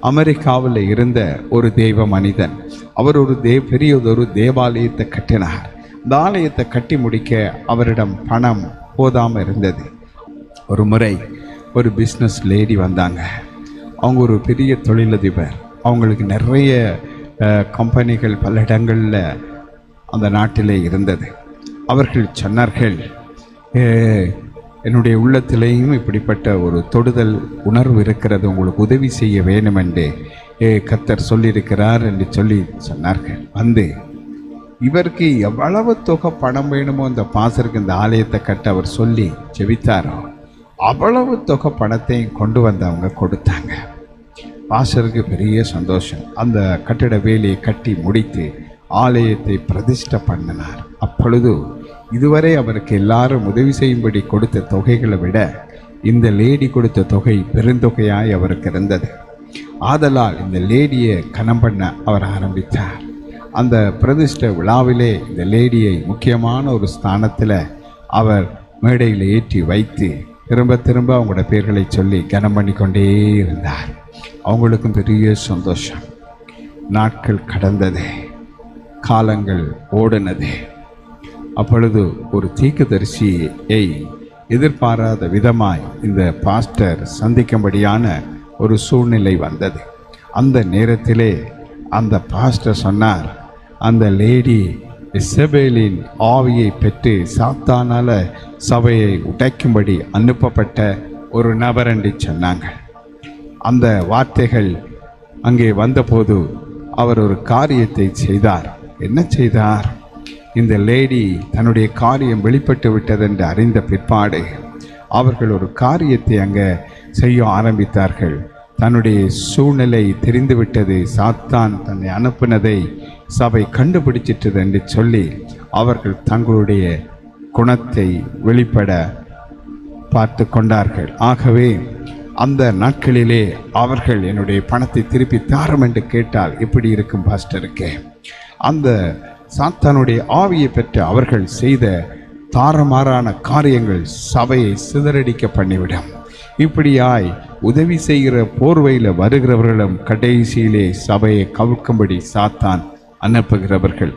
அமெரிக்காவில் இருந்த ஒரு தெய்வ மனிதன். அவர் ஒரு தே பெரியதொரு தேவாலயத்தை கட்டினார். இந்த ஆலயத்தை கட்டி முடிக்க அவரிடம் பணம் போதாமல் இருந்தது. ஒரு முறை ஒரு பிஸ்னஸ் லேடி வந்தாங்க. அவங்க ஒரு பெரிய தொழிலதிபர். அவங்களுக்கு நிறைய கம்பெனிகள் பல இடங்களில் அந்த நாட்டிலே இருந்தது. அவர்கள் சொன்னார்கள் என்னுடைய உள்ளத்திலேயும் இப்படிப்பட்ட ஒரு தொடுதல் உணர்வு இருக்கிறது. உங்களுக்கு உதவி செய்ய வேண்டும் என்று கத்தர் சொல்லியிருக்கிறார் என்று சொல்லி சொன்னார்கள். வந்து இவருக்கு எவ்வளவு தொகை பணம் வேணுமோ அந்த பாசருக்கு இந்த ஆலயத்தை கட்ட அவர் சொல்லி செவித்தாரோ அவ்வளவு தொகை பணத்தையும் கொண்டு வந்து அவங்க கொடுத்தாங்க. பாசருக்கு பெரிய சந்தோஷம். அந்த கட்டிட வேலையை கட்டி முடித்து ஆலயத்தை பிரதிஷ்டை பண்ணினார். அப்பொழுது இதுவரை அவருக்கு எல்லாரும் உதவி செய்யும்படி கொடுத்த தொகைகளை விட இந்த லேடி கொடுத்த தொகை பெருந்தொகையாய் அவருக்கு இருந்தது. ஆதலால் இந்த லேடியை கனம் பண்ண அவர் ஆரம்பித்தார். அந்த பிரதிஷ்ட விழாவிலே இந்த லேடியை முக்கியமான ஒரு ஸ்தானத்தில் அவர் மேடையில் ஏற்றி வைத்து திரும்ப திரும்ப அவங்களோட பேர்களை சொல்லி கனம் பண்ணி கொண்டே இருந்தார். அவங்களுக்கும் பெரிய சந்தோஷம். நாட்கள் கடந்தது. காலங்கள் ஓடினது. அப்பொழுது ஒரு தீர்க்கதரிசியை எதிர்பாராத விதமாய் இந்த பாஸ்டர் சந்திக்கும்படியான ஒரு சூழ்நிலை வந்தது. அந்த நேரத்திலே அந்த பாஸ்டர் சொன்னார் அந்த லேடி இசபேலின் ஆவியை பெற்று சாத்தானால சபையை உடைக்கும்படி அனுப்பப்பட்ட ஒரு நபர் என்று சொன்னாங்க. அந்த வார்த்தைகள் அங்கே வந்தபோது அவர் ஒரு காரியத்தை செய்தார். என்ன செய்தார்? இந்த லேடி தன்னுடைய காரியம் வெளிப்பட்டு விட்டதென்று அறிந்த பிற்பாடு அவர்கள் ஒரு காரியத்தை அங்கே செய்ய ஆரம்பித்தார்கள். தன்னுடைய சூழ்நிலை தெரிந்துவிட்டது சாத்தான் தன்னை அனுப்பினதை சபை கண்டுபிடிச்சிட்டது என்று சொல்லி அவர்கள் தங்களுடைய குணத்தை வெளிப்பட பார்த்து கொண்டார்கள். ஆகவே அந்த நாட்களிலே அவர்கள் என்னுடைய பணத்தை திருப்பி தாரும் என்று கேட்டால் எப்படி இருக்கும் பாஸ்டருக்கு அந்த சாத்தானுடைய ஆவியை பெற்று அவர்கள் செய்த தாரமாறான காரியங்கள் சபையை சிதறடிக்க பண்ணிவிடும். இப்படியாய் உதவி செய்கிற போர்வையில் வருகிறவர்களும் கடைசியிலே சபையை கவிழ்க்கும்படி சாத்தான் அனுப்புகிறவர்கள்.